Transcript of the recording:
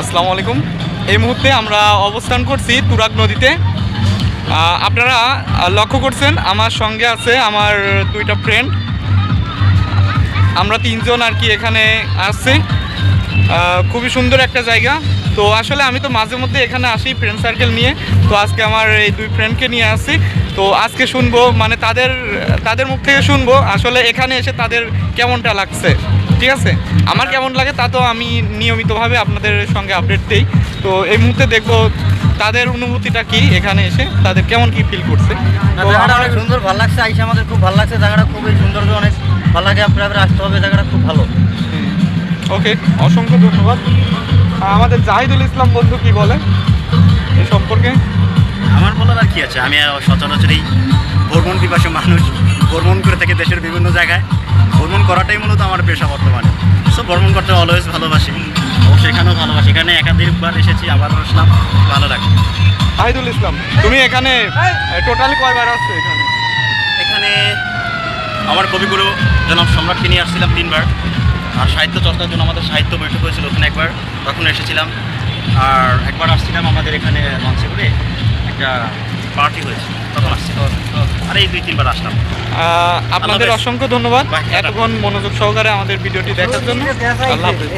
আসসালামু আলাইকুম। এই মুহূর্তে আমরা অবস্থান করছি তুরাগ নদীতে। আপনারা লক্ষ্য করছেন, আমার সঙ্গে আছে আমার দুইটা ফ্রেন্ড আমরা তিনজন আর কি এখানে আসছি। খুবই সুন্দর একটা জায়গা। তো আসলে আমি তো মাঝে মধ্যে এখানে আসি ফ্রেন্ড সার্কেল নিয়ে। তো আজকে আমার এই দুই ফ্রেন্ডকে নিয়ে আসছি। তো আজকে শুনব মানে তাদের তাদের মুখ থেকে শুনব, আসলে এখানে এসে তাদের কেমনটা লাগছে। ঠিক আছে? আমার কেমন লাগে তা তো আমি নিয়মিতভাবে আপনাদের সঙ্গে আপডেট দিই। তো এই মুহূর্তে দেখব তাদের অনুভূতিটা কি এখানে এসে তাদের কেমন কি ফিল করছে। জায়গাটা অনেক সুন্দর ভালো লাগছে আইসে আমাদের খুব ভালো লাগছে জায়গাটা খুবই সুন্দর অনেক ভালো লাগে আপনার আসতে হবে জায়গাটা খুব ভালো। ওকে অসংখ্য ধন্যবাদ। আমাদের জাহিদুল ইসলাম বন্ধু কি বলে? এই সম্পর্কে? আমার বলার আর কি আছে? আমি আর সচরাচরই ভ্রমণ পিপাসু মানুষ। ভ্রমণ করে থাকি দেশের বিভিন্ন জায়গায়। ভ্রমণ করাটাই মূলত আমার পেশা বর্তমানে। ভ্রমণ করতে অলওয়েজ ভালোবাসি। এখানেও ভালোবাসি। এখানে একাধিকবার এসেছি আবার আসলাম। ভালো লাগে জাহিদুল ইসলাম তুমি এখানে টোটালি কয়বার আসছো এখানে? এখানে আমার কবিগুরু জনাব সম্রাটকে নিয়ে আসছিলাম তিনবার। আর সাহিত্য চর্চার জন্য আমাদের সাহিত্য বৈঠক হয়েছিল ওখানে একবার। তখন এসেছিলাম। আর একবার আসছিলাম আমাদের এখানে লঞ্চে করে একটা পার্টি হয়েছে তখন আসছিলাম আর এই দুই তিনবার আসলাম। আপনাদের অসংখ্য ধন্যবাদ। এতক্ষণ মনোযোগ সহকারে আমাদের ভিডিওটি দেখার জন্য। আল্লাহ হাফেজ।